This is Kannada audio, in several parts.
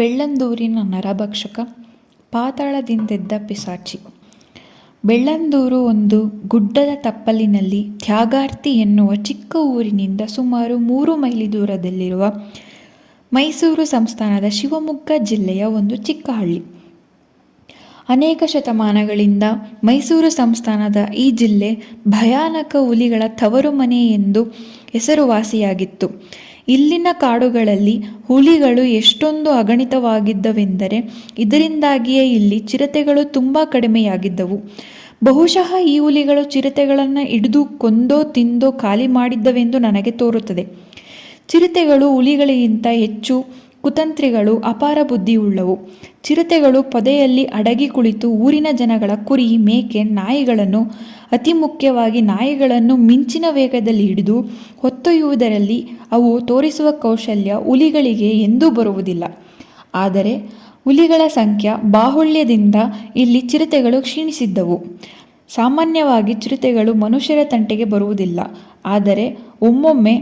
ಬೆಳ್ಳಂದೂರಿನ ನರಭಕ್ಷಕ, ಪಾತಾಳದಿಂದೆದ್ದ ಪಿಸಾಚಿ. ಬೆಳ್ಳಂದೂರು ಒಂದು ಗುಡ್ಡದ ತಪ್ಪಲಿನಲ್ಲಿ ತ್ಯಾಗಾರ್ತಿ ಎನ್ನುವ ಚಿಕ್ಕ ಊರಿನಿಂದ ಸುಮಾರು ಮೂರು ಮೈಲಿ ದೂರದಲ್ಲಿರುವ ಮೈಸೂರು ಸಂಸ್ಥಾನದ ಶಿವಮೊಗ್ಗ ಜಿಲ್ಲೆಯ ಒಂದು ಚಿಕ್ಕ ಹಳ್ಳಿ ಅನೇಕ ಶತಮಾನಗಳಿಂದ ಮೈಸೂರು ಸಂಸ್ಥಾನದ ಈ ಜಿಲ್ಲೆ ಭಯಾನಕ ಹುಲಿಗಳ ತವರು ಮನೆ ಎಂದು ಹೆಸರುವಾಸಿಯಾಗಿತ್ತು. ಇಲ್ಲಿನ ಕಾಡುಗಳಲ್ಲಿ ಹುಲಿಗಳು ಎಷ್ಟೊಂದು ಅಗಣಿತವಾಗಿದ್ದವೆಂದರೆ ಇದರಿಂದಾಗಿಯೇ ಇಲ್ಲಿ ಚಿರತೆಗಳು ತುಂಬ ಕಡಿಮೆಯಾಗಿದ್ದವು. ಬಹುಶಃ ಈ ಹುಲಿಗಳು ಚಿರತೆಗಳನ್ನು ಹಿಡಿದು ಕೊಂದೋ ತಿಂದೋ ಖಾಲಿ ಮಾಡಿದ್ದವೆಂದು ನನಗೆ ತೋರುತ್ತದೆ. ಚಿರತೆಗಳು ಹುಲಿಗಳಿಗಿಂತ ಹೆಚ್ಚು ಕುತಂತ್ರಿಗಳು ಅಪಾರ ಬುದ್ಧಿಯುಳ್ಳವು. ಚಿರತೆಗಳು ಪೊದೆಯಲ್ಲಿ ಅಡಗಿ ಕುಳಿತು ಊರಿನ ಜನಗಳ ಕುರಿ, ಮೇಕೆ, ನಾಯಿಗಳನ್ನು ಅತಿ ಮುಖ್ಯವಾಗಿ ನಾಯಿಗಳನ್ನು ಮಿಂಚಿನ ವೇಗದಲ್ಲಿ ಹಿಡಿದು ಹೊತ್ತೊಯ್ಯುವುದರಲ್ಲಿ ಅವು ತೋರಿಸುವ ಕೌಶಲ್ಯ ಹುಲಿಗಳಿಗೆ ಎಂದೂ ಬರುವುದಿಲ್ಲ. ಆದರೆ ಹುಲಿಗಳ ಸಂಖ್ಯೆ ಬಾಹುಳ್ಯದಿಂದ ಇಲ್ಲಿ ಚಿರತೆಗಳು ಕ್ಷೀಣಿಸಿದ್ದವು. ಸಾಮಾನ್ಯವಾಗಿ ಚಿರತೆಗಳು ಮನುಷ್ಯರ ತಂಟೆಗೆ ಬರುವುದಿಲ್ಲ. ಆದರೆ ಒಮ್ಮೊಮ್ಮೆ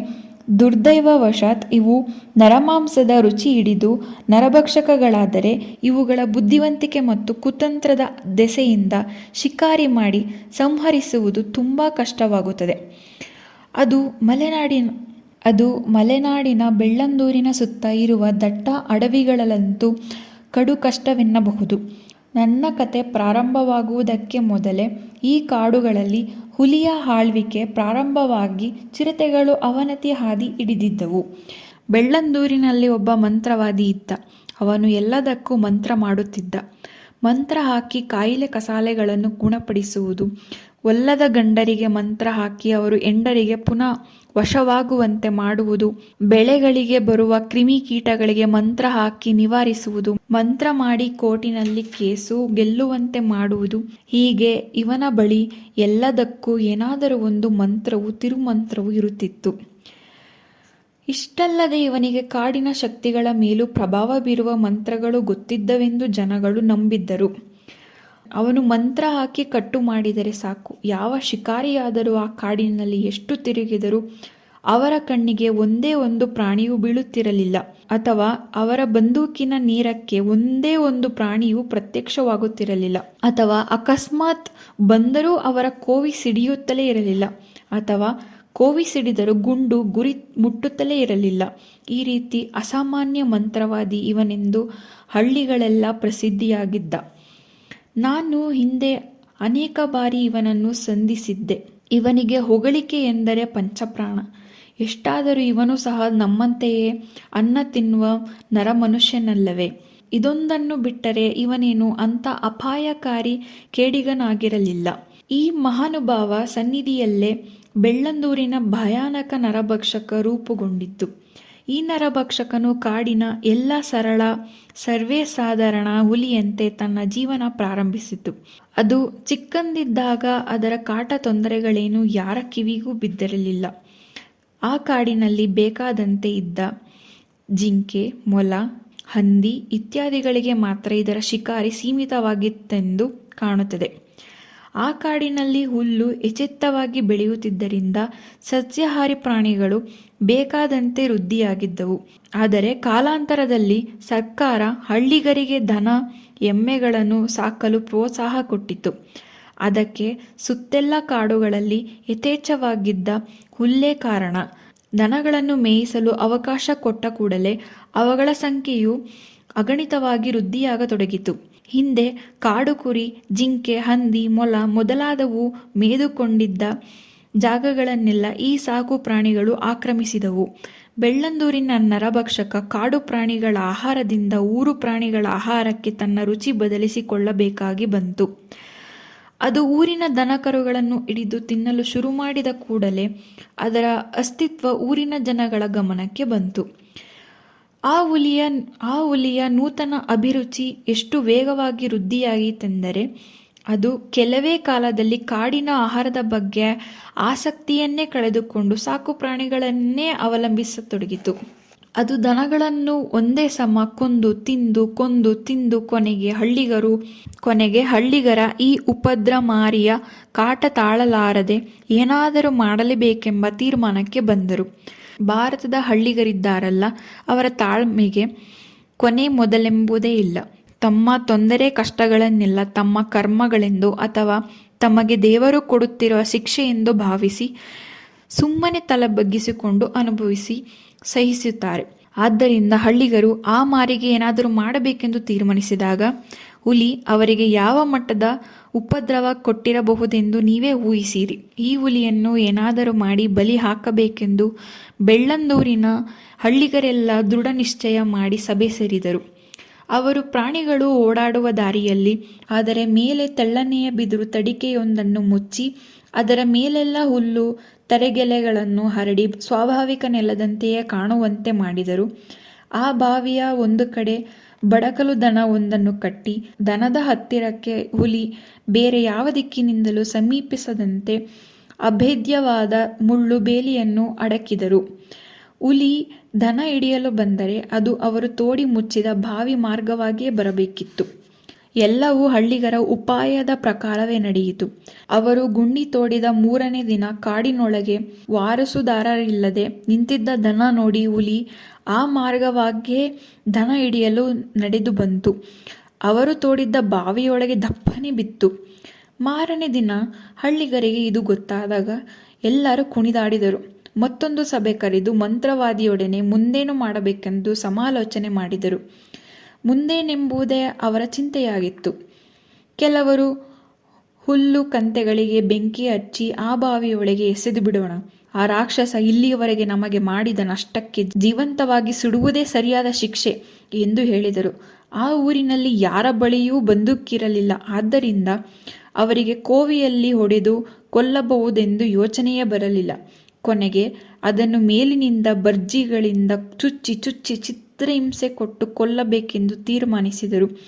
ದುರ್ದೈವವಶಾತ್ ಇವು ನರಮಾಂಸದ ರುಚಿ ಹಿಡಿದು ನರಭಕ್ಷಕಗಳಾದರೆ ಇವುಗಳ ಬುದ್ಧಿವಂತಿಕೆ ಮತ್ತು ಕುತಂತ್ರದ ದೆಸೆಯಿಂದ ಶಿಕಾರಿ ಮಾಡಿ ಸಂಹರಿಸುವುದು ತುಂಬ ಕಷ್ಟವಾಗುತ್ತದೆ. ಅದು ಮಲೆನಾಡಿನ ಅದು ಮಲೆನಾಡಿನ ಬೆಳ್ಳಂದೂರಿನ ಸುತ್ತ ಇರುವ ದಟ್ಟ ಅಡವಿಗಳಲ್ಲಂತೂ ಕಡು ಕಷ್ಟವೆನ್ನಬಹುದು. ನನ್ನ ಕತೆ ಪ್ರಾರಂಭವಾಗುವುದಕ್ಕೆ ಮೊದಲೇ ಈ ಕಾಡುಗಳಲ್ಲಿ ಹುಲಿಯ ಆಳ್ವಿಕೆ ಪ್ರಾರಂಭವಾಗಿ ಚಿರತೆಗಳು ಅವನತಿ ಹಾದಿ ಹಿಡಿದಿದ್ದವು. ಬೆಳ್ಳಂದೂರಿನಲ್ಲಿ ಒಬ್ಬ ಮಂತ್ರವಾದಿ ಇದ್ದ. ಅವನು ಎಲ್ಲದಕ್ಕೂ ಮಂತ್ರ ಮಾಡುತ್ತಿದ್ದ. ಮಂತ್ರ ಹಾಕಿ ಕಾಯಿಲೆ ಕಸಾಲೆಗಳನ್ನು ಗುಣಪಡಿಸುವುದು ಒಲ್ಲದ ಗಂಡರಿಗೆ ಮಂತ್ರ ಹಾಕಿ ಅವರು ಎಂಡರಿಗೆ ಪುನಃ ವಶವಾಗುವಂತೆ ಮಾಡುವುದು, ಬೆಳೆಗಳಿಗೆ ಬರುವ ಕ್ರಿಮಿಕೀಟಗಳಿಗೆ ಮಂತ್ರ ಹಾಕಿ ನಿವಾರಿಸುವುದು, ಮಂತ್ರ ಮಾಡಿ ಕೋರ್ಟಿನಲ್ಲಿ ಕೇಸು ಗೆಲ್ಲುವಂತೆ ಮಾಡುವುದು. ಹೀಗೆ ಇವನ ಬಳಿ ಎಲ್ಲದಕ್ಕೂ ಏನಾದರೂ ಒಂದು ಮಂತ್ರವು, ತಿರುಮಂತ್ರವು ಇರುತ್ತಿತ್ತು. ಇಷ್ಟಲ್ಲದೆ ಇವನಿಗೆ ಕಾಡಿನ ಶಕ್ತಿಗಳ ಮೇಲೂ ಪ್ರಭಾವ ಬೀರುವ ಮಂತ್ರಗಳು ಗೊತ್ತಿದ್ದವೆಂದು ಜನಗಳು ನಂಬಿದ್ದರು. ಅವನು ಮಂತ್ರ ಹಾಕಿ ಕಟ್ಟು ಮಾಡಿದರೆ ಸಾಕು. ಯಾವ ಶಿಕಾರಿಯಾದರೂ ಆ ಕಾಡಿನಲ್ಲಿ ಎಷ್ಟು ತಿರುಗಿದರೂ ಅವರ ಕಣ್ಣಿಗೆ ಒಂದೇ ಒಂದು ಪ್ರಾಣಿಯು ಬೀಳುತ್ತಿರಲಿಲ್ಲ. ಅಥವಾ ಅವರ ಬಂದೂಕಿನ ನೀರಕ್ಕೆ ಒಂದೇ ಒಂದು ಪ್ರಾಣಿಯು ಪ್ರತ್ಯಕ್ಷವಾಗುತ್ತಿರಲಿಲ್ಲ. ಅಥವಾ ಅಕಸ್ಮಾತ್ ಬಂದರೂ ಅವರ ಕೋವಿ ಸಿಡಿಯುತ್ತಲೇ ಇರಲಿಲ್ಲ. ಅಥವಾ ಕೋವಿ ಸಿಡಿದರೂ ಗುಂಡು ಗುರಿ ಮುಟ್ಟುತ್ತಲೇ ಇರಲಿಲ್ಲ. ಈ ರೀತಿ ಅಸಾಮಾನ್ಯ ಮಂತ್ರವಾದಿ ಇವನೆಂದು ಹಳ್ಳಿಗಳೆಲ್ಲ ಪ್ರಸಿದ್ಧಿಯಾಗಿದ್ದ. ನಾನು ಹಿಂದೆ ಅನೇಕ ಬಾರಿ ಇವನನ್ನು ಸಂಧಿಸಿದ್ದೆ. ಇವನಿಗೆ ಹೊಗಳಿಕೆ ಎಂದರೆ ಪಂಚಪ್ರಾಣ. ಎಷ್ಟಾದರೂ ಇವನು ಸಹ ನಮ್ಮಂತೆಯೇ ಅನ್ನ ತಿನ್ನುವ ನರಮನುಷ್ಯನಲ್ಲವೇ. ಇದೊಂದನ್ನು ಬಿಟ್ಟರೆ ಇವನೇನು ಅಂಥ ಅಪಾಯಕಾರಿ ಕೇಡಿಗನಾಗಿರಲಿಲ್ಲ. ಈ ಮಹಾನುಭಾವ ಸನ್ನಿಧಿಯಲ್ಲೇ ಬೆಳ್ಳಂದೂರಿನ ಭಯಾನಕ ನರಭಕ್ಷಕ ರೂಪುಗೊಂಡಿತ್ತು. ಈ ನರಭಕ್ಷಕನು ಕಾಡಿನ ಎಲ್ಲ ಸರಳ, ಸರ್ವೇ ಸಾಧಾರಣ ಹುಲಿಯಂತೆ ತನ್ನ ಜೀವನ ಪ್ರಾರಂಭಿಸಿತು. ಅದು ಚಿಕ್ಕಂದಿದ್ದಾಗ ಅದರ ಕಾಟ ತೊಂದರೆಗಳೇನು ಯಾರ ಕಿವಿಗೂ ಬಿದ್ದಿರಲಿಲ್ಲ. ಆ ಕಾಡಿನಲ್ಲಿ ಬೇಕಾದಂತೆ ಇದ್ದ ಜಿಂಕೆ, ಮೊಲ, ಹಂದಿ ಇತ್ಯಾದಿಗಳಿಗೆ ಮಾತ್ರ ಇದರ ಶಿಕಾರಿ ಸೀಮಿತವಾಗಿತ್ತೆಂದು ಕಾಣುತ್ತದೆ. ಆ ಕಾಡಿನಲ್ಲಿ ಹುಲ್ಲು ಎಚೆತ್ತವಾಗಿ ಬೆಳೆಯುತ್ತಿದ್ದರಿಂದ ಸಸ್ಯಾಹಾರಿ ಪ್ರಾಣಿಗಳು ಬೇಕಾದಂತೆ ವೃದ್ಧಿಯಾಗಿದ್ದವು. ಆದರೆ ಕಾಲಾಂತರದಲ್ಲಿ ಸರ್ಕಾರ ಹಳ್ಳಿಗರಿಗೆ ದನ, ಎಮ್ಮೆಗಳನ್ನು ಸಾಕಲು ಪ್ರೋತ್ಸಾಹ ಕೊಟ್ಟಿತು ಅದಕ್ಕೆ ಸುತ್ತೆಲ್ಲ ಕಾಡುಗಳಲ್ಲಿ ಯಥೇಚ್ಛವಾಗಿದ್ದ ಹುಲ್ಲೇ ಕಾರಣ. ದನಗಳನ್ನು ಮೇಯಿಸಲು ಅವಕಾಶ ಕೊಟ್ಟ ಕೂಡಲೇ ಅವುಗಳ ಸಂಖ್ಯೆಯು ಅಗಣಿತವಾಗಿ ವೃದ್ಧಿಯಾಗತೊಡಗಿತು. ಹಿಂದೆ ಕಾಡು ಕುರಿ ಜಿಂಕೆ, ಹಂದಿ, ಮೊಲ ಮೊದಲಾದವು ಮೇದುಕೊಂಡಿದ್ದ ಜಾಗಗಳನ್ನೆಲ್ಲ ಈ ಸಾಕು ಪ್ರಾಣಿಗಳು ಆಕ್ರಮಿಸಿದವು. ಬೆಳ್ಳಂದೂರಿನ ನರಭಕ್ಷಕ ಕಾಡು ಪ್ರಾಣಿಗಳ ಆಹಾರದಿಂದ ಊರು ಪ್ರಾಣಿಗಳ ಆಹಾರಕ್ಕೆ ತನ್ನ ರುಚಿ ಬದಲಿಸಿಕೊಳ್ಳಬೇಕಾಗಿ ಬಂತು. ಅದು ಊರಿನ ದನಕರುಗಳನ್ನು ಹಿಡಿದು ತಿನ್ನಲು ಶುರು ಮಾಡಿದ ಕೂಡಲೇ ಅದರ ಅಸ್ತಿತ್ವ ಊರಿನ ಜನಗಳ ಗಮನಕ್ಕೆ ಬಂತು. ಆ ಹುಲಿಯ ಆ ಹುಲಿಯ ನೂತನ ಅಭಿರುಚಿ ಎಷ್ಟು ವೇಗವಾಗಿ ವೃದ್ಧಿಯಾಗಿತ್ತೆಂದರೆ ಅದು ಕೆಲವೇ ಕಾಲದಲ್ಲಿ ಕಾಡಿನ ಆಹಾರದ ಬಗ್ಗೆ ಆಸಕ್ತಿಯನ್ನೇ ಕಳೆದುಕೊಂಡು ಸಾಕು ಪ್ರಾಣಿಗಳನ್ನೇ ಅವಲಂಬಿಸತೊಡಗಿತು. ಅದು ದನಗಳನ್ನು ಒಂದೇ ಸಮ ಕೊಂದು, ತಿಂದು ಕೊಂದು, ತಿಂದು ಕೊನೆಗೆ ಹಳ್ಳಿಗರು, ಕೊನೆಗೆ ಹಳ್ಳಿಗರ ಈ ಉಪದ್ರ ಮಾರಿಯ ಕಾಟ ತಾಳಲಾರದೆ ಏನಾದರೂ ಮಾಡಲೇಬೇಕೆಂಬ ತೀರ್ಮಾನಕ್ಕೆ ಬಂದರು. ಭಾರತದ ಹಳ್ಳಿಗರಿದ್ದಾರಲ್ಲ, ಅವರ ತಾಳ್ಮೆಗೆ ಕೊನೆ ಮೊದಲೆಂಬುದೇ ಇಲ್ಲ. ತಮ್ಮ ತೊಂದರೆ, ಕಷ್ಟಗಳನ್ನೆಲ್ಲ ತಮ್ಮ ಕರ್ಮಗಳೆಂದು ಅಥವಾ ತಮಗೆ ದೇವರು ಕೊಡುತ್ತಿರುವ ಶಿಕ್ಷೆ ಎಂದು ಭಾವಿಸಿ, ಸುಮ್ಮನೆ ತಲೆ ಬಗ್ಗಿಸಿಕೊಂಡು ಅನುಭವಿಸಿ ಸಹಿಸುತ್ತಾರೆ. ಆದ್ದರಿಂದ ಹಳ್ಳಿಗರು ಆ ಮಾರಿಗೆ ಏನಾದರೂ ಮಾಡಬೇಕೆಂದು ತೀರ್ಮಾನಿಸಿದಾಗ, ಹುಲಿ ಅವರಿಗೆ ಯಾವ ಮಟ್ಟದ ಉಪದ್ರವ ಕೊಟ್ಟಿರಬಹುದೆಂದು ನೀವೇ ಊಹಿಸಿರಿ. ಈ ಹುಲಿಯನ್ನು ಏನಾದರೂ ಮಾಡಿ ಬಲಿ ಹಾಕಬೇಕೆಂದು ಬೆಳ್ಳಂದೂರಿನ ಹಳ್ಳಿಗರೆಲ್ಲ ದೃಢ ನಿಶ್ಚಯ ಮಾಡಿ ಸಭೆ ಸೇರಿದರು. ಅವರು ಪ್ರಾಣಿಗಳು ಓಡಾಡುವ ದಾರಿಯಲ್ಲಿ, ಆದರೆ ಮೇಲೆ ತೆಳ್ಳನೆಯ ಬಿದಿರು ತಡಿಕೆಯೊಂದನ್ನು ಮುಚ್ಚಿ, ಅದರ ಮೇಲೆಲ್ಲ ಹುಲ್ಲು, ತರೆಗೆಲೆಗಳನ್ನು ಹರಡಿ ಸ್ವಾಭಾವಿಕ ನೆಲದಂತೆಯೇ ಕಾಣುವಂತೆ ಮಾಡಿದರು. ಆ ಬಾವಿಯ ಒಂದು ಕಡೆ ಬಡಕಲು ದನ ಒಂದನ್ನು ಕಟ್ಟಿ ದನದ ಹತ್ತಿರಕ್ಕೆ ಹುಲಿ ಬೇರೆ ಯಾವ ದಿಕ್ಕಿನಿಂದಲೂ ಸಮೀಪಿಸದಂತೆ ಅಭೇದ್ಯವಾದ ಮುಳ್ಳು ಬೇಲಿಯನ್ನು ಅಡಕಿದರು. ಹುಲಿ ದನ ಹಿಡಿಯಲು ಬಂದರೆ ಅದು ಅವರು ತೋಡಿ ಮುಚ್ಚಿದ ಬಾವಿ ಮಾರ್ಗವಾಗಿಯೇ ಬರಬೇಕಿತ್ತು. ಎಲ್ಲವೂ ಹಳ್ಳಿಗರ ಉಪಾಯದ ಪ್ರಕಾರವೇ ನಡೆಯಿತು. ಅವರು ಗುಂಡಿ ತೋಡಿದ ಮೂರನೇ ದಿನ ಕಾಡಿನೊಳಗೆ ವಾರಸುದಾರರಿಲ್ಲದೆ ನಿಂತಿದ್ದ ದನ ನೋಡಿ ಹುಲಿ ಆ ಮಾರ್ಗವಾಗಿಯೇ ದನ ಹಿಡಿಯಲು ನಡೆದು ಬಂತು. ಅವರು ತೋಡಿದ್ದ ಬಾವಿಯೊಳಗೆ ದಪ್ಪನೆ ಬಿತ್ತು. ಮಾರನೇ ದಿನ ಹಳ್ಳಿಗರಿಗೆ ಇದು ಗೊತ್ತಾದಾಗ ಎಲ್ಲರೂ ಕುಣಿದಾಡಿದರು. ಮತ್ತೊಂದು ಸಭೆ ಕರೆದು ಮಂತ್ರವಾದಿಯೊಡನೆ ಮುಂದೇನು ಮಾಡಬೇಕೆಂದು ಸಮಾಲೋಚನೆ ಮಾಡಿದರು. ಮುಂದೇನೆಂಬುದೇ ಅವರ ಚಿಂತೆಯಾಗಿತ್ತು. ಕೆಲವರು ಹುಲ್ಲು ಕಂತೆಗಳಿಗೆ ಬೆಂಕಿ ಹಚ್ಚಿ ಆ ಬಾವಿಯೊಳಗೆ ಎಸೆದು ಬಿಡೋಣ ಆ ರಾಕ್ಷಸ ಇಲ್ಲಿಯವರೆಗೆ ನಮಗೆ ಮಾಡಿದ ನಷ್ಟಕ್ಕೆ ಜೀವಂತವಾಗಿ ಸುಡುವುದೇ ಸರಿಯಾದ ಶಿಕ್ಷೆ ಎಂದು ಹೇಳಿದರು. ಆ ಊರಿನಲ್ಲಿ ಯಾರ ಬಳಿಯೂ ಬಂದೂಕಿರಲಿಲ್ಲ ಆದ್ದರಿಂದ ಅವರಿಗೆ ಕೋವಿಯಲ್ಲಿ ಹೊಡೆದು ಕೊಲ್ಲಬಹುದೆಂದು ಯೋಚನೆಯೇ ಬರಲಿಲ್ಲ. ಕೊನೆಗೆ ಅದನ್ನು ಮೇಲಿನಿಂದ ಬರ್ಜಿಗಳಿಂದ ಚುಚ್ಚಿ ಚುಚ್ಚಿ ಚಿತ್ರಹಿಂಸೆ ಕೊಟ್ಟು ಕೊಲ್ಲಬೇಕೆಂದು ತೀರ್ಮಾನಿಸಿದರು.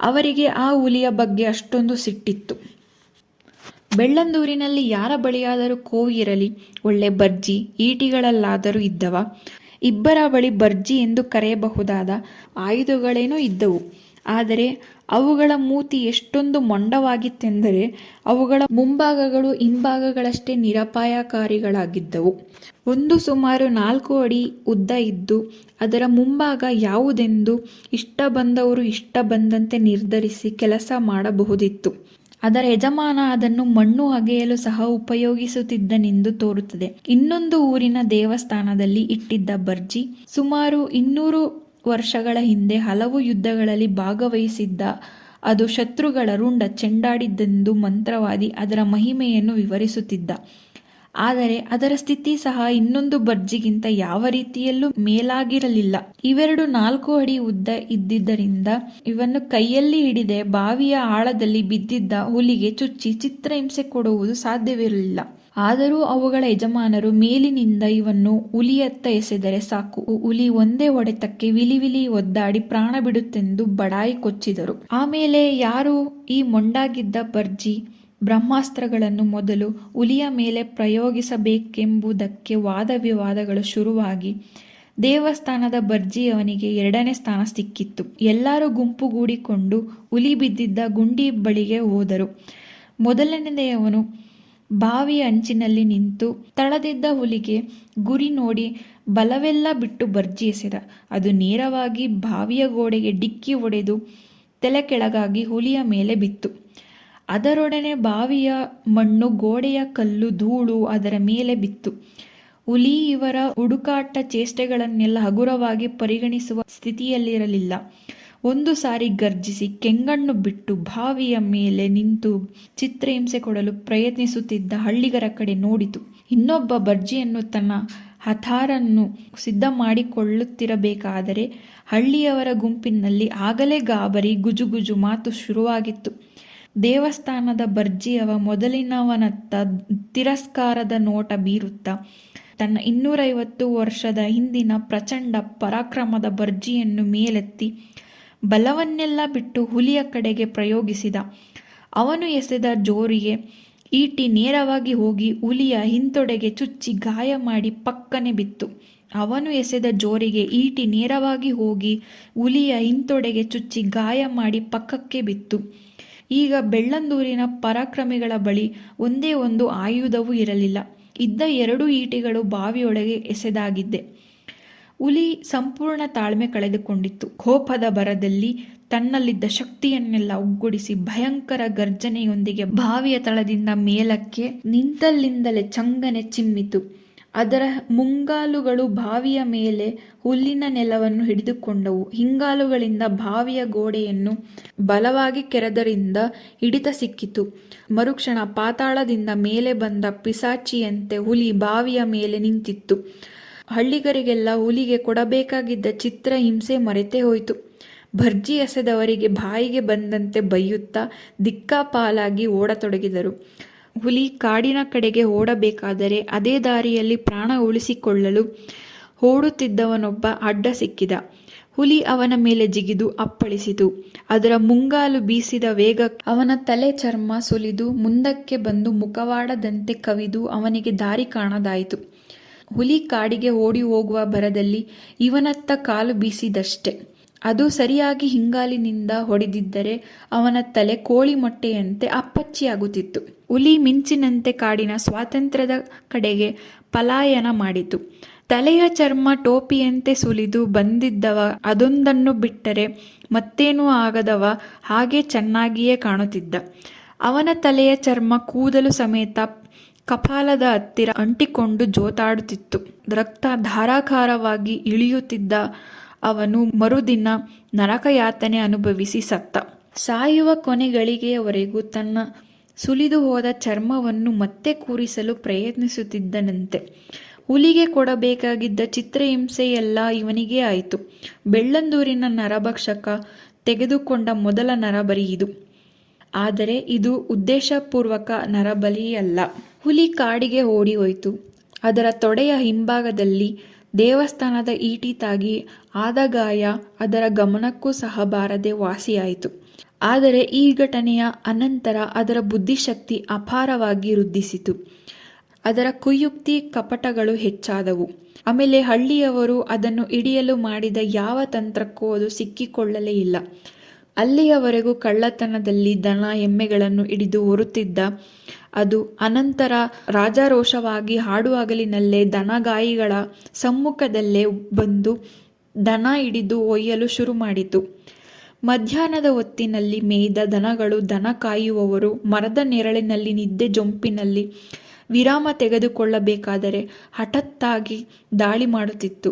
ಅವರಿಗೆ ಆ ಹುಲಿಯ ಬಗ್ಗೆ ಅಷ್ಟೊಂದು ಸಿಟ್ಟಿತ್ತು. ಬೆಳ್ಳಂದೂರಿನಲ್ಲಿ ಯಾರ ಬಳಿಯಾದರೂ ಕೋವಿರಲಿ ಒಳ್ಳೆ ಬರ್ಜಿ, ಈಟಿಗಳಲ್ಲಾದರೂ ಇದ್ದವ. ಇಬ್ಬರ ಬಳಿ ಬರ್ಜಿ ಎಂದು ಕರೆಯಬಹುದಾದ ಆಯುಧಗಳೇನೋ ಇದ್ದವು. ಆದರೆ ಅವುಗಳ ಮೂತಿ ಎಷ್ಟೊಂದು ಮೊಂಡವಾಗಿತ್ತೆಂದರೆ ಅವುಗಳ ಮುಂಭಾಗಗಳು ಹಿಂಭಾಗಗಳಷ್ಟೇ ನಿರಪಾಯಕಾರಿಗಳಾಗಿದ್ದವು. ಒಂದು ಸುಮಾರು ನಾಲ್ಕು ಅಡಿ ಉದ್ದ ಇದ್ದು, ಅದರ ಮುಂಭಾಗ ಯಾವುದೆಂದು ಇಷ್ಟ ಬಂದವರು ಇಷ್ಟ ಬಂದಂತೆ ನಿರ್ಧರಿಸಿ ಕೆಲಸ ಮಾಡಬಹುದಿತ್ತು. ಅದರ ಯಜಮಾನ ಅದನ್ನು ಮಣ್ಣು ಅಗೆಯಲು ಸಹ ಉಪಯೋಗಿಸುತ್ತಿದ್ದನೆಂದು ತೋರುತ್ತದೆ. ಇನ್ನೊಂದು ಊರಿನ ದೇವಸ್ಥಾನದಲ್ಲಿ ಇಟ್ಟಿದ್ದ ಬರ್ಜಿ ಸುಮಾರು ಇನ್ನೂರು ವರ್ಷಗಳ ಹಿಂದೆ ಹಲವು ಯುದ್ಧಗಳಲ್ಲಿ ಭಾಗವಹಿಸಿದ್ದ, ಅದು ಶತ್ರುಗಳ ರುಂಡ ಚೆಂಡಾಡಿದ್ದೆಂದು ಮಂತ್ರವಾದಿ ಅದರ ಮಹಿಮೆಯನ್ನು ವಿವರಿಸುತ್ತಿದ್ದ. ಆದರೆ ಅದರ ಸ್ಥಿತಿ ಸಹ ಇನ್ನೊಂದು ಬರ್ಜಿಗಿಂತ ಯಾವ ರೀತಿಯಲ್ಲೂ ಮೇಲಾಗಿರಲಿಲ್ಲ. ಇವೆರಡು ನಾಲ್ಕು ಅಡಿ ಉದ್ದ ಇದ್ದಿದ್ದರಿಂದ ಇವನ್ನು ಕೈಯಲ್ಲಿ ಹಿಡಿದೆ ಬಾವಿಯ ಆಳದಲ್ಲಿ ಬಿದ್ದಿದ್ದ ಹುಲಿಗೆ ಚುಚ್ಚಿ ಚಿತ್ರಹಿಂಸೆ ಕೊಡುವುದು ಸಾಧ್ಯವಿರಲಿಲ್ಲ. ಆದರೂ ಅವುಗಳ ಯಜಮಾನರು ಮೇಲಿನಿಂದ ಇವನ್ನು ಹುಲಿಯತ್ತ ಎಸೆದರೆ ಸಾಕು. ಹುಲಿ ಒಂದೇ ಹೊಡೆತಕ್ಕೆ ವಿಲಿವಿಲಿ ವಿಲಿ ಒದ್ದಾಡಿ ಪ್ರಾಣ ಬಿಡುತ್ತೆಂದು ಬಡಾಯಿ ಕೊಚ್ಚಿದರು. ಆಮೇಲೆ ಯಾರು ಈ ಮೊಂಡಾಗಿದ್ದ ಬರ್ಜಿ ಬ್ರಹ್ಮಾಸ್ತ್ರಗಳನ್ನು ಮೊದಲು ಹುಲಿಯ ಮೇಲೆ ಪ್ರಯೋಗಿಸಬೇಕೆಂಬುದಕ್ಕೆ ವಾದ ವಿವಾದಗಳು ಶುರುವಾಗಿ ದೇವಸ್ಥಾನದ ಬರ್ಜಿ ಅವನಿಗೆ ಎರಡನೇ ಸ್ಥಾನ ಸಿಕ್ಕಿತ್ತು. ಎಲ್ಲರೂ ಗುಂಪುಗೂಡಿಕೊಂಡು ಹುಲಿ ಬಿದ್ದಿದ್ದ ಗುಂಡಿ ಬಳಿಗೆ ಹೋದರು. ಮೊದಲನೆಯವನು ಬಾವಿಯ ಅಂಚಿನಲ್ಲಿ ನಿಂತು ತಳದಿದ್ದ ಹುಲಿಗೆ ಗುರಿ ನೋಡಿ ಬಲವೆಲ್ಲ ಬಿಟ್ಟು ಬರ್ಜಿ ಎಸೆದ. ಅದು ನೇರವಾಗಿ ಬಾವಿಯ ಗೋಡೆಗೆ ಡಿಕ್ಕಿ ಒಡೆದು ತಲೆ ಕೆಳಗಾಗಿ ಹುಲಿಯ ಮೇಲೆ ಬಿತ್ತು. ಅದರೊಡನೆ ಬಾವಿಯ ಮಣ್ಣು, ಗೋಡೆಯ ಕಲ್ಲು, ಧೂಳು ಅದರ ಮೇಲೆ ಬಿತ್ತು. ಹುಲಿ ಇವರ ಹುಡುಕಾಟ, ಚೇಷ್ಟೆಗಳನ್ನೆಲ್ಲ ಹಗುರವಾಗಿ ಪರಿಗಣಿಸುವ ಸ್ಥಿತಿಯಲ್ಲಿರಲಿಲ್ಲ. ಒಂದು ಸಾರಿ ಗರ್ಜಿಸಿ ಕೆಂಗಣ್ಣು ಬಿಟ್ಟು ಬಾವಿಯ ಮೇಲೆ ನಿಂತು ಚಿತ್ರಹಿಂಸೆ ಕೊಡಲು ಪ್ರಯತ್ನಿಸುತ್ತಿದ್ದ ಹಳ್ಳಿಗರ ಕಡೆ ನೋಡಿತು. ಇನ್ನೊಬ್ಬ ಬರ್ಜಿಯನ್ನು ತನ್ನ ಹಥಾರನ್ನು ಸಿದ್ಧ ಮಾಡಿಕೊಳ್ಳುತ್ತಿರಬೇಕಾದರೆ ಹಳ್ಳಿಯವರ ಗುಂಪಿನಲ್ಲಿ ಆಗಲೇ ಗಾಬರಿ, ಗುಜುಗುಜು ಮಾತು ಶುರುವಾಗಿತ್ತು. ದೇವಸ್ಥಾನದ ಬರ್ಜಿಯವ ಮೊದಲಿನವನತ್ತ ತಿರಸ್ಕಾರದ ನೋಟ ಬೀರುತ್ತಾ, ತನ್ನ ಇನ್ನೂರೈವತ್ತು ವರ್ಷದ ಹಿಂದಿನ ಪ್ರಚಂಡ ಪರಾಕ್ರಮದ ಬರ್ಜಿಯನ್ನು ಮೇಲೆತ್ತಿ ಬಲವನ್ನೆಲ್ಲ ಬಿಟ್ಟು ಹುಲಿಯ ಕಡೆಗೆ ಪ್ರಯೋಗಿಸಿದ. ಅವನು ಎಸೆದ ಜೋರಿಗೆ ಈಟಿ ನೇರವಾಗಿ ಹೋಗಿ ಹುಲಿಯ ಹಿಂತೊಡೆಗೆ ಚುಚ್ಚಿ ಗಾಯ ಮಾಡಿ ಪಕ್ಕನೆ ಬಿತ್ತು. ಅವನು ಎಸೆದ ಜೋರಿಗೆ ಈಟಿ ನೇರವಾಗಿ ಹೋಗಿ ಹುಲಿಯ ಹಿಂತೊಡೆಗೆ ಚುಚ್ಚಿ ಗಾಯ ಮಾಡಿ ಪಕ್ಕಕ್ಕೆ ಬಿತ್ತು. ಈಗ ಬೆಳ್ಳಂದೂರಿನ ಪರಾಕ್ರಮಿಗಳ ಬಳಿ ಒಂದೇ ಒಂದು ಆಯುಧವೂ ಇರಲಿಲ್ಲ. ಇದ್ದ ಎರಡು ಈಟಿಗಳು ಬಾವಿಯೊಳಗೆ ಎಸೆದಾಗಿದ್ದೆ. ಹುಲಿ ಸಂಪೂರ್ಣ ತಾಳ್ಮೆ ಕಳೆದುಕೊಂಡಿತ್ತು. ಕೋಪದ ಬರದಲ್ಲಿ ತನ್ನಲ್ಲಿದ್ದ ಶಕ್ತಿಯನ್ನೆಲ್ಲ ಒಗ್ಗೂಡಿಸಿ ಭಯಂಕರ ಗರ್ಜನೆಯೊಂದಿಗೆ ಬಾವಿಯ ತಳದಿಂದ ಮೇಲಕ್ಕೆ ನಿಂತಲ್ಲಿಂದಲೇ ಚಂಗನೆ ಚಿಮ್ಮಿತು. ಅದರ ಮುಂಗಾಲುಗಳು ಬಾವಿಯ ಮೇಲೆ ಹುಲ್ಲಿನ ನೆಲವನ್ನು ಹಿಡಿದುಕೊಂಡವು. ಹಿಂಗಾಲುಗಳಿಂದ ಬಾವಿಯ ಗೋಡೆಯನ್ನು ಬಲವಾಗಿ ಕೆರೆದರಿಂದ ಹಿಡಿತ ಸಿಕ್ಕಿತು. ಮರುಕ್ಷಣ ಪಾತಾಳದಿಂದ ಮೇಲೆ ಬಂದ ಪಿಸಾಚಿಯಂತೆ ಹುಲಿ ಬಾವಿಯ ಮೇಲೆ ನಿಂತಿತ್ತು. ಹಳ್ಳಿಗರಿಗೆಲ್ಲ ಹುಲಿಗೆ ಕೊಡಬೇಕಾಗಿದ್ದ ಚಿತ್ರ ಹಿಂಸೆ ಮರೆತೇ ಹೋಯಿತು. ಭರ್ಜಿ ಎಸೆದವರಿಗೆ ಬಾಯಿಗೆ ಬಂದಂತೆ ಬೈಯುತ್ತಾ ದಿಕ್ಕಾಪಾಲಾಗಿ ಓಡತೊಡಗಿದರು. ಹುಲಿ ಕಾಡಿನ ಕಡೆಗೆ ಓಡಬೇಕಾದರೆ ಅದೇ ದಾರಿಯಲ್ಲಿ ಪ್ರಾಣ ಉಳಿಸಿಕೊಳ್ಳಲು ಓಡುತ್ತಿದ್ದವನೊಬ್ಬ ಅಡ್ಡ ಸಿಕ್ಕಿದ. ಹುಲಿ ಅವನ ಮೇಲೆ ಜಿಗಿದು ಅಪ್ಪಳಿಸಿತು. ಅದರ ಮುಂಗಾಲು ಬೀಸಿದ ವೇಗ ಅವನ ತಲೆ ಚರ್ಮ ಸುಲಿದು ಮುಂದಕ್ಕೆ ಬಂದು ಮುಖವಾಡದಂತೆ ಕವಿದು ಅವನಿಗೆ ದಾರಿ ಕಾಣದಾಯಿತು. ಹುಲಿ ಕಾಡಿಗೆ ಓಡಿ ಹೋಗುವ ಭರದಲ್ಲಿ ಇವನತ್ತ ಕಾಲು ಬೀಸಿದಷ್ಟೆ. ಅದು ಸರಿಯಾಗಿ ಹಿಂಗಾಲಿನಿಂದ ಹೊಡೆದಿದ್ದರೆ ಅವನ ತಲೆ ಕೋಳಿ ಮೊಟ್ಟೆಯಂತೆ ಅಪ್ಪಚ್ಚಿಯಾಗುತ್ತಿತ್ತು. ಹುಲಿ ಮಿಂಚಿನಂತೆ ಕಾಡಿನ ಸ್ವಾತಂತ್ರ್ಯದ ಕಡೆಗೆ ಪಲಾಯನ ಮಾಡಿತು. ತಲೆಯ ಚರ್ಮ ಟೋಪಿಯಂತೆ ಸುಲಿದು ಬಂದಿದ್ದವ ಅದೊಂದನ್ನು ಬಿಟ್ಟರೆ ಮತ್ತೇನೂ ಆಗದವ ಹಾಗೆ ಚೆನ್ನಾಗಿಯೇ ಕಾಣುತ್ತಿದ್ದ. ಅವನ ತಲೆಯ ಚರ್ಮ ಕೂದಲು ಸಮೇತ ಕಪಾಲದ ಹತ್ತಿರ ಅಂಟಿಕೊಂಡು ಜೋತಾಡುತ್ತಿತ್ತು. ರಕ್ತ ಧಾರಾಕಾರವಾಗಿ ಇಳಿಯುತ್ತಿದ್ದ ಅವನು ಮರುದಿನ ನರಕಯಾತನೆ ಅನುಭವಿಸಿ ಸತ್ತ. ಸಾಯುವ ಕೊನೆಗಳಿಗೆಯವರೆಗೂ ತನ್ನ ಸುಲಿದು ಹೋದ ಚರ್ಮವನ್ನು ಮತ್ತೆ ಕೂರಿಸಲು ಪ್ರಯತ್ನಿಸುತ್ತಿದ್ದನಂತೆ. ಹುಲಿಗೆ ಕೊಡಬೇಕಾಗಿದ್ದ ಚಿತ್ರಹಿಂಸೆಯೆಲ್ಲ ಇವನಿಗೆ ಆಯಿತು. ಬೆಳ್ಳಂದೂರಿನ ನರಭಕ್ಷಕ ತೆಗೆದುಕೊಂಡ ಮೊದಲ ನರಬಲಿ ಇದು. ಆದರೆ ಇದು ಉದ್ದೇಶಪೂರ್ವಕ ನರಬಲಿಯಲ್ಲ. ಹುಲಿ ಕಾಡಿಗೆ ಓಡಿ ಹೋಯಿತು. ಅದರ ತೊಡೆಯ ಹಿಂಭಾಗದಲ್ಲಿ ದೇವಸ್ಥಾನದ ಈಟಿ ತಾಗಿ ಆದ ಗಾಯ ಅದರ ಗಮನಕ್ಕೂ ಸಹ ಬಾರದೆ ವಾಸಿಯಾಯಿತು. ಆದರೆ ಈ ಘಟನೆಯ ಅನಂತರ ಅದರ ಬುದ್ಧಿಶಕ್ತಿ ಅಪಾರವಾಗಿ ವೃದ್ಧಿಸಿತು. ಅದರ ಕುಯುಕ್ತಿ ಕಪಟಗಳು ಹೆಚ್ಚಾದವು. ಆಮೇಲೆ ಹಳ್ಳಿಯವರು ಅದನ್ನು ಹಿಡಿಯಲು ಮಾಡಿದ ಯಾವ ತಂತ್ರಕ್ಕೂ ಅದು ಸಿಕ್ಕಿಕೊಳ್ಳಲೇ ಇಲ್ಲ. ಅಲ್ಲಿಯವರೆಗೂ ಕಳ್ಳತನದಲ್ಲಿ ದನ, ಎಮ್ಮೆಗಳನ್ನು ಹಿಡಿದು ಹೊರುತ್ತಿದ್ದ ಅದು ಅನಂತರ ರಾಜಾರೋಷವಾಗಿ ಹಾಡುವಾಗಲಿನಲ್ಲೇ ದನಗಾಯಿಗಳ ಸಮ್ಮುಖದಲ್ಲೇ ಬಂದು ದನ ಹಿಡಿದು ಒಯ್ಯಲು ಶುರು ಮಾಡಿತು ಮಧ್ಯಾಹ್ನದ ಹೊತ್ತಿನಲ್ಲಿ ಮೇಯ್ದ ದನಗಳು ದನ ಕಾಯುವವರು ಮರದ ನೆರಳಿನಲ್ಲಿ ನಿದ್ದೆ ಜೊಂಪಿನಲ್ಲಿ ವಿರಾಮ ತೆಗೆದುಕೊಳ್ಳಬೇಕಾದರೆ ಹಠತ್ತಾಗಿ ದಾಳಿ ಮಾಡುತ್ತಿತ್ತು.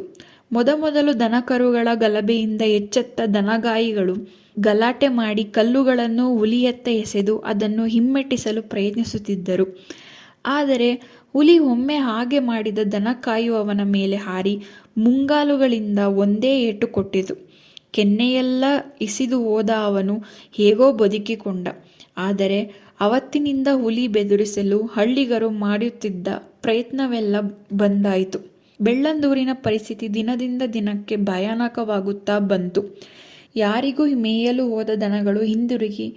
ಮೊದಮೊದಲು ದನಕರುಗಳ ಗಲಭೆಯಿಂದ ಎಚ್ಚೆತ್ತ ದನಗಾಯಿಗಳು ಗಲಾಟೆ ಮಾಡಿ ಕಲ್ಲುಗಳನ್ನು ಹುಲಿಯತ್ತ ಎಸೆದು ಅದನ್ನು ಹಿಮ್ಮೆಟ್ಟಿಸಲು ಪ್ರಯತ್ನಿಸುತ್ತಿದ್ದರು. ಆದರೆ ಹುಲಿ ಒಮ್ಮೆ ಹಾಗೆ ಮಾಡಿದ ದನ ಕಾಯುವವನ ಮೇಲೆ ಹಾರಿ ಮುಂಗಾಲುಗಳಿಂದ ಒಂದೇ ಏಟು ಕೊಟ್ಟಿತು. ಕೆನ್ನೆಯೆಲ್ಲ ಇಸಿದು ಹೋದ ಅವನು ಹೇಗೋ ಬದುಕಿಕೊಂಡ. ಆದರೆ ಅವತ್ತಿನಿಂದ ಹುಲಿ ಬೆದುರಿಸಲು ಹಳ್ಳಿಗರು ಮಾಡುತ್ತಿದ್ದ ಪ್ರಯತ್ನವೆಲ್ಲ ಬಂದಾಯಿತು. ಬೆಳ್ಳಂದೂರಿನ ಪರಿಸ್ಥಿತಿ ದಿನದಿಂದ ದಿನಕ್ಕೆ ಭಯಾನಕವಾಗುತ್ತಾ ಬಂತು. ಯಾರಿಗೂ ಮೇಯಲು ಹೋದ ದನಗಳು ಹಿಂದಿರುಗಿ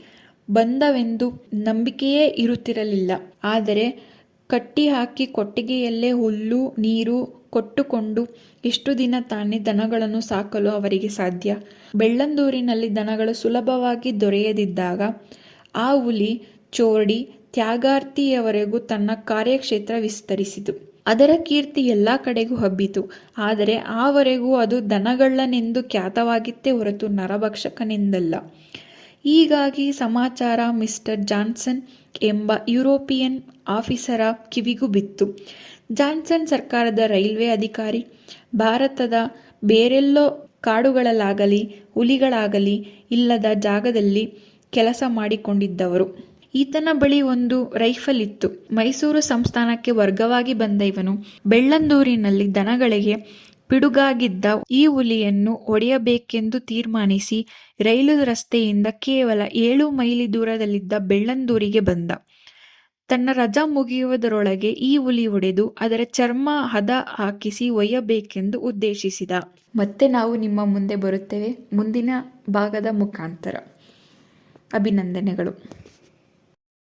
ಬಂದವೆಂದು ನಂಬಿಕೆಯೇ ಇರುತ್ತಿರಲಿಲ್ಲ. ಆದರೆ ಕಟ್ಟಿ ಹಾಕಿ ಕೊಟ್ಟಿಗೆಯಲ್ಲೇ ಹುಲ್ಲು, ನೀರು ಕೊಟ್ಟುಕೊಂಡು ಎಷ್ಟು ದಿನ ತಾನೇ ದನಗಳನ್ನು ಸಾಕಲು ಅವರಿಗೆ ಸಾಧ್ಯ. ಬೆಳ್ಳಂದೂರಿನಲ್ಲಿ ದನಗಳು ಸುಲಭವಾಗಿ ದೊರೆಯದಿದ್ದಾಗ ಆ ಹುಲಿ, ಚೋರ್ಡಿ, ತ್ಯಾಗಾರ್ತಿಯವರೆಗೂ ತನ್ನ ಕಾರ್ಯಕ್ಷೇತ್ರ ವಿಸ್ತರಿಸಿತು. ಅದರ ಕೀರ್ತಿ ಎಲ್ಲ ಕಡೆಗೂ ಹಬ್ಬಿತು. ಆದರೆ ಆವರೆಗೂ ಅದು ದನಗಳ್ಳನೆಂದು ಖ್ಯಾತವಾಗಿತ್ತೇ ಹೊರತು ನರಭಕ್ಷಕನೆಂದಲ್ಲ. ಹೀಗಾಗಿ ಸಮಾಚಾರ ಮಿಸ್ಟರ್ ಜಾನ್ಸನ್ ಎಂಬ ಯುರೋಪಿಯನ್ ಆಫೀಸರ ಕಿವಿಗೂ ಬಿತ್ತು. ಜಾನ್ಸನ್ ಸರ್ಕಾರದ ರೈಲ್ವೆ ಅಧಿಕಾರಿ. ಭಾರತದ ಬೇರೆಲ್ಲೋ ಕಾಡುಗಳಲ್ಲಾಗಲಿ, ಹುಲಿಗಳಾಗಲಿ ಇಲ್ಲದ ಜಾಗದಲ್ಲಿ ಕೆಲಸ ಮಾಡಿಕೊಂಡಿದ್ದವರು. ಈತನ ಬಳಿ ಒಂದು ರೈಫಲ್ ಇತ್ತು ಮೈಸೂರು ಸಂಸ್ಥಾನಕ್ಕೆ ವರ್ಗವಾಗಿ ಬಂದ ಇವನು ಬೆಳ್ಳಂದೂರಿನಲ್ಲಿ ದನಗಳಿಗೆ ಪಿಡುಗಾಗಿದ್ದ ಈ ಹುಲಿಯನ್ನು ಒಡೆಯಬೇಕೆಂದು ತೀರ್ಮಾನಿಸಿ ರೈಲು ರಸ್ತೆಯಿಂದ ಕೇವಲ ಏಳು ಮೈಲಿ ದೂರದಲ್ಲಿದ್ದ ಬೆಳ್ಳಂದೂರಿಗೆ ಬಂದ. ತನ್ನ ರಜಾ ಮುಗಿಯುವುದರೊಳಗೆ ಈ ಹುಲಿ ಒಡೆದು ಅದರ ಚರ್ಮ ಹದ ಹಾಕಿಸಿ ಒಯ್ಯಬೇಕೆಂದು ಉದ್ದೇಶಿಸಿದ. ಮತ್ತೆ ನಾವು ನಿಮ್ಮ ಮುಂದೆ ಬರುತ್ತೇವೆ. ಮುಂದಿನ ಭಾಗದ ಮುಖಾಂತರ. ಅಭಿನಂದನೆಗಳು.